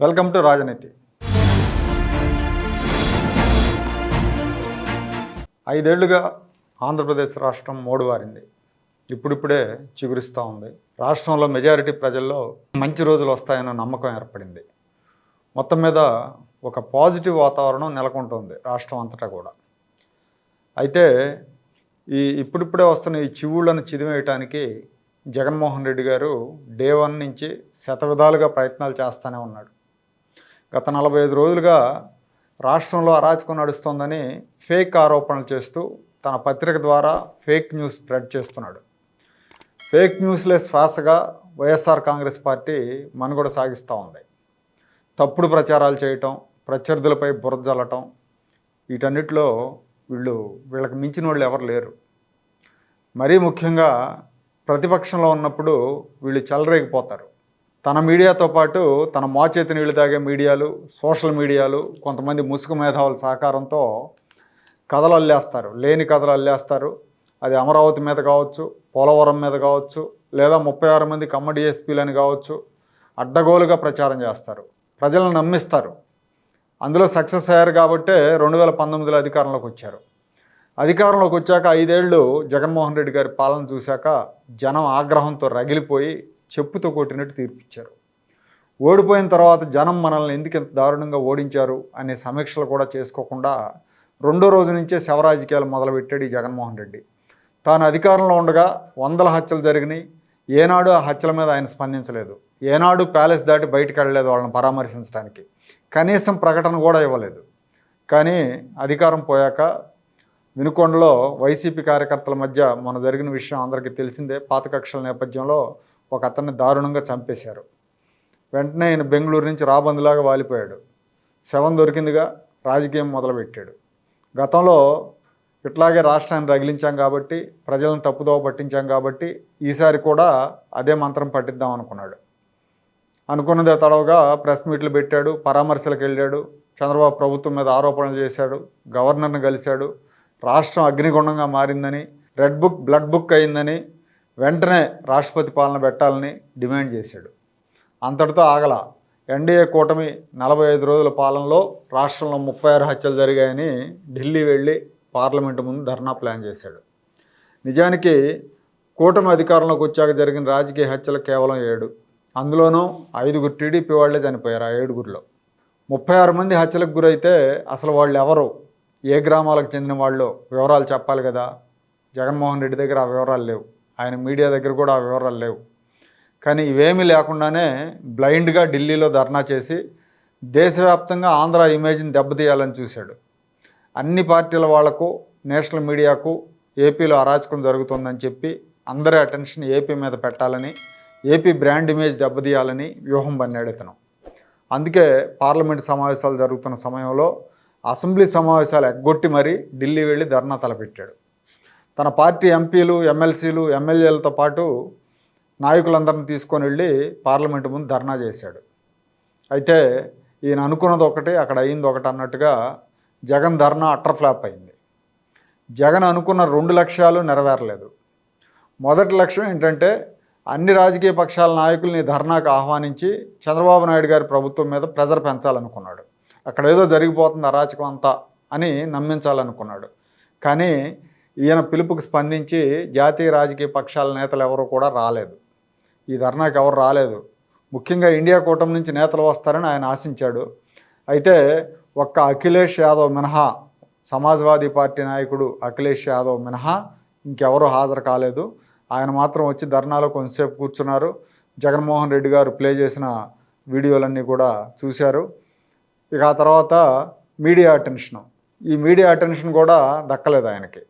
Welcome to రాజనీతి. ఐదేళ్ళుగా ఆంధ్రప్రదేశ్ రాష్ట్రం మోడువారింది. ఇప్పుడిప్పుడే చిగురిస్తూ ఉంది. రాష్ట్రంలో మెజారిటీ ప్రజల్లో మంచి రోజులు వస్తాయన్న నమ్మకం ఏర్పడింది. మొత్తం మీద ఒక పాజిటివ్ వాతావరణం నెలకొంటుంది రాష్ట్రం అంతటా కూడా. అయితే ఈ ఇప్పుడిప్పుడే వస్తున్న ఈ చివుళ్ళను చిదివేయటానికి జగన్మోహన్ రెడ్డి గారు డే వన్ నుంచి శతవిధాలుగా ప్రయత్నాలు చేస్తూనే ఉన్నాడు. గత నలభై ఐదు రోజులుగా రాష్ట్రంలో అరాచకం నడుస్తోందని ఫేక్ ఆరోపణలు చేస్తూ తన పత్రిక ద్వారా ఫేక్ న్యూస్ స్ప్రెడ్ చేస్తున్నాడు. ఫేక్ న్యూస్లే శ్వాసగా వైఎస్ఆర్ కాంగ్రెస్ పార్టీ మనుగడ సాగిస్తూ ఉంది. తప్పుడు ప్రచారాలు చేయటం ప్రత్యర్థులపై బురజల్లటం వీటన్నిటిలో వీళ్ళు వీళ్ళకి మించిన వాళ్ళు ఎవరు లేరు. మరీ ముఖ్యంగా ప్రతిపక్షంలో ఉన్నప్పుడు వీళ్ళు చెలరేగిపోతారు. తన మీడియాతో పాటు తన మోచేతి నీళ్ళు తాగే మీడియాలు సోషల్ మీడియాలు కొంతమంది ముసుగు మేధావుల సహకారంతో కథలు అల్లేస్తారు. లేని కథలు అల్లేస్తారు. అది అమరావతి మీద కావచ్చు పోలవరం మీద కావచ్చు లేదా ముప్పై ఆరు మంది కమ్మ డిఎస్పీలని కావచ్చు అడ్డగోలుగా ప్రచారం చేస్తారు. ప్రజలను నమ్మిస్తారు. అందులో సక్సెస్ అయ్యారు కాబట్టే రెండు వేల పంతొమ్మిదిలో అధికారంలోకి వచ్చారు. అధికారంలోకి వచ్చాక ఐదేళ్ళు జగన్మోహన్ రెడ్డి గారి పాలన చూశాక జనం ఆగ్రహంతో రగిలిపోయి చెప్పుతో కొట్టినట్టు తీర్పిచ్చారు. ఓడిపోయిన తర్వాత జనం మనల్ని ఎందుకు ఇంత దారుణంగా ఓడించారు అనే సమీక్షలు కూడా చేసుకోకుండా రెండో రోజు నుంచే శవరాజకీయాలు మొదలుపెట్టాడు ఈ జగన్మోహన్ రెడ్డి. తాను అధికారంలో ఉండగా వందల హత్యలు జరిగినాయి. ఏనాడు ఆ హత్యల మీద ఆయన స్పందించలేదు. ఏనాడు ప్యాలెస్ దాటి బయటకు వెళ్ళలేదు వాళ్ళని పరామర్శించడానికి. కనీసం ప్రకటన కూడా ఇవ్వలేదు. కానీ అధికారం పోయాక వినుకొండలో వైసీపీ కార్యకర్తల మధ్య మొన్న జరిగిన విషయం అందరికీ తెలిసిందే. పాత కక్షల నేపథ్యంలో ఒక అతన్ని దారుణంగా చంపేశారు. వెంటనే ఆయన బెంగళూరు నుంచి రాబందులాగా వాలిపోయాడు. శవం దొరికిందిగా రాజకీయం మొదలుపెట్టాడు. గతంలో ఇట్లాగే రాష్ట్రాన్ని రగిలించాం కాబట్టి ప్రజలను తప్పుదోవ పట్టించాం కాబట్టి ఈసారి కూడా అదే మంత్రం పట్టిద్దాం అనుకున్నాడు. అనుకున్నదే తడవగా ప్రెస్ మీట్లు పెట్టాడు పరామర్శలకు వెళ్ళాడు చంద్రబాబు ప్రభుత్వం మీద ఆరోపణలు చేశాడు గవర్నర్ని కలిశాడు రాష్ట్రం అగ్నిగుండంగా మారిందని రెడ్ బుక్ బ్లడ్ బుక్ అయిందని వెంటనే రాష్ట్రపతి పాలన పెట్టాలని డిమాండ్ చేశాడు. అంతటితో ఆగల ఎన్డీఏ కూటమి నలభై ఐదు రోజుల పాలనలో రాష్ట్రంలో ముప్పై ఆరు హత్యలు జరిగాయని ఢిల్లీ వెళ్ళి పార్లమెంటు ముందు ధర్నా ప్లాన్ చేశాడు. నిజానికి కూటమి అధికారంలోకి వచ్చాక జరిగిన రాజకీయ హత్యలు కేవలం ఏడు. అందులోనూ ఐదుగురు టీడీపీ వాళ్ళే చనిపోయారు ఆ ఏడుగురిలో. ముప్పై ఆరు మంది హత్యలకు గురైతే అసలు వాళ్ళు ఎవరు? ఏ గ్రామాలకు చెందిన వాళ్ళు? వివరాలు చెప్పాలి కదా. జగన్మోహన్ రెడ్డి దగ్గర ఆ వివరాలు లేవు. ఆయన మీడియా దగ్గర కూడా ఆ వివరాలు లేవు. కానీ ఇవేమీ లేకుండానే బ్లైండ్గా ఢిల్లీలో ధర్నా చేసి దేశవ్యాప్తంగా ఆంధ్ర ఇమేజ్ని దెబ్బతీయాలని చూశాడు. అన్ని పార్టీల వాళ్ళకు నేషనల్ మీడియాకు ఏపీలో అరాచకం జరుగుతుందని చెప్పి అందరి అటెన్షన్ ఏపీ మీద పెట్టాలని ఏపీ బ్రాండ్ ఇమేజ్ దెబ్బతీయాలని వ్యూహం పన్నాడు ఇతను. అందుకే పార్లమెంట్ సమావేశాలు జరుగుతున్న సమయంలో అసెంబ్లీ సమావేశాలు ఎగ్గొట్టి మరీ ఢిల్లీ వెళ్ళి ధర్నా తలపెట్టాడు. తన పార్టీ ఎంపీలు ఎమ్మెల్సీలు ఎమ్మెల్యేలతో పాటు నాయకులందరిని తీసుకొని వెళ్ళి పార్లమెంటు ముందు ధర్నా చేశాడు. అయితే ఈయన అనుకున్నది ఒకటి అక్కడ అయింది ఒకటి అన్నట్టుగా జగన్ ధర్నా అట్టర్ ఫ్లాప్ అయింది. జగన్ అనుకున్న రెండు లక్ష్యాలు నెరవేరలేదు. మొదటి లక్ష్యం ఏంటంటే అన్ని రాజకీయ పక్షాల నాయకుల్ని ధర్నాకు ఆహ్వానించి చంద్రబాబు నాయుడు గారి ప్రభుత్వం మీద ప్రెజర్ పెంచాలనుకున్నాడు. అక్కడ ఏదో జరిగిపోతుంది అరాచకం అంతా అని నమ్మించాలనుకున్నాడు. కానీ ఈయన పిలుపుకి స్పందించి జాతీయ రాజకీయ పక్షాల నేతలు ఎవరు కూడా రాలేదు. ఈ ధర్నాకి ఎవరు రాలేదు. ముఖ్యంగా ఇండియా కూటమి నుంచి నేతలు వస్తారని ఆయన ఆశించాడు. అయితే ఒక్క అఖిలేష్ యాదవ్ మినహా సమాజ్వాదీ పార్టీ నాయకుడు అఖిలేష్ యాదవ్ మినహా ఇంకెవరూ హాజరు కాలేదు. ఆయన మాత్రం వచ్చి ధర్నాలో కొంతసేపు కూర్చున్నారు. జగన్మోహన్ రెడ్డి గారు ప్లే చేసిన వీడియోలన్నీ కూడా చూశారు. ఇక ఆ తర్వాత మీడియా అటెన్షన్. ఈ మీడియా అటెన్షన్ కూడా దక్కలేదు ఆయనకి.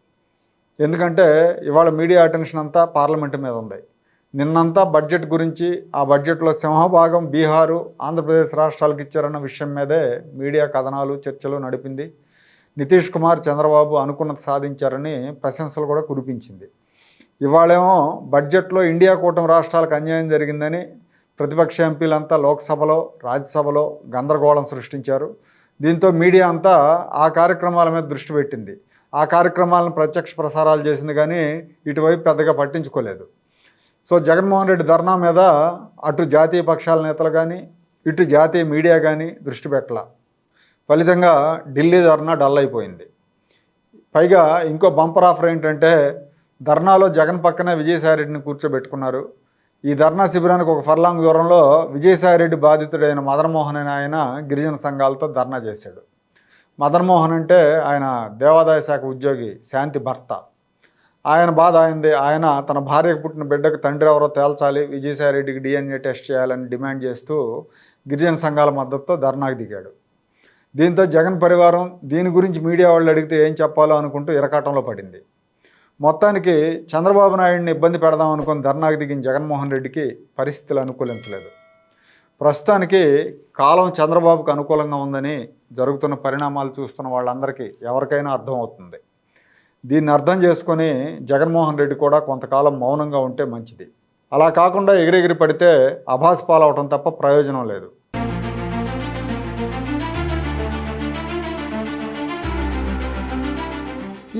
ఎందుకంటే ఇవాళ మీడియా అటెన్షన్ అంతా పార్లమెంటు మీద ఉంది. నిన్నంతా బడ్జెట్ గురించి ఆ బడ్జెట్లో సింహభాగం బీహారు ఆంధ్రప్రదేశ్ రాష్ట్రాలకు ఇచ్చారన్న విషయం మీదే మీడియా కథనాలు చర్చలు నడిపింది. నితీష్ కుమార్ చంద్రబాబు అనుకున్నది సాధించారని ప్రశంసలు కూడా కురిపించింది. ఇవాళేమో బడ్జెట్లో ఇండియా కూటమి రాష్ట్రాలకు అన్యాయం జరిగిందని ప్రతిపక్ష ఎంపీలంతా లోక్సభలో రాజ్యసభలో గందరగోళం సృష్టించారు. దీంతో మీడియా అంతా ఆ కార్యక్రమాల మీద దృష్టి పెట్టింది. ఆ కార్యక్రమాలను ప్రత్యక్ష ప్రసారాలు చేసింది కానీ ఇటువైపు పెద్దగా పట్టించుకోలేదు. సో జగన్మోహన్ రెడ్డి ధర్నా మీద అటు జాతీయ పక్షాల నేతలు కానీ ఇటు జాతీయ మీడియా కానీ దృష్టి పెట్టాల. ఫలితంగా ఢిల్లీ ధర్నా డల్ అయిపోయింది. పైగా ఇంకో బంపర్ ఆఫర్ ఏంటంటే ధర్నాలో జగన్ పక్కనే విజయసాయిరెడ్డిని కూర్చోబెట్టుకున్నారు. ఈ ధర్నా శిబిరానికి ఒక ఫర్లాంగ్ దూరంలో విజయసాయిరెడ్డి బాధితుడైన మదన్మోహన్ అనే ఆయన గిరిజన సంఘాలతో ధర్నా చేశాడు. మదన్మోహన్ అంటే ఆయన దేవాదాయ శాఖ ఉద్యోగి శాంతి భర్త. ఆయన బాధ ఆయనది ఆయన తన భార్యకు పుట్టిన బిడ్డకు తండ్రి ఎవరో తేల్చాలి విజయసాయిరెడ్డికి డిఎన్ఏ టెస్ట్ చేయాలని డిమాండ్ చేస్తూ గిరిజన సంఘాల మద్దతుతో ధర్నాకు దిగాడు. దీంతో జగన్ పరివారం దీని గురించి మీడియా వాళ్ళు అడిగితే ఏం చెప్పాలో అనుకుంటూ ఇరకాటంలో పడింది. మొత్తానికి చంద్రబాబు నాయుడిని ఇబ్బంది పెడదాం అనుకుని ధర్నాకు దిగిన జగన్మోహన్ రెడ్డికి పరిస్థితులు అనుకూలించలేదు. ప్రస్తుతానికి కాలం చంద్రబాబుకు అనుకూలంగా ఉందని జరుగుతున్న పరిణామాలు చూస్తున్న వాళ్ళందరికీ ఎవరికైనా అర్థమవుతుంది దీన్ని అర్థం చేసుకొని జగన్మోహన్ రెడ్డి కూడా కొంతకాలం మౌనంగా ఉంటే మంచిది. అలా కాకుండా ఎగిరెగిరి పడితే అభాస్ పాలవటం తప్ప ప్రయోజనం లేదు.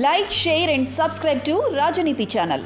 Like share and subscribe to Rajneeti channel.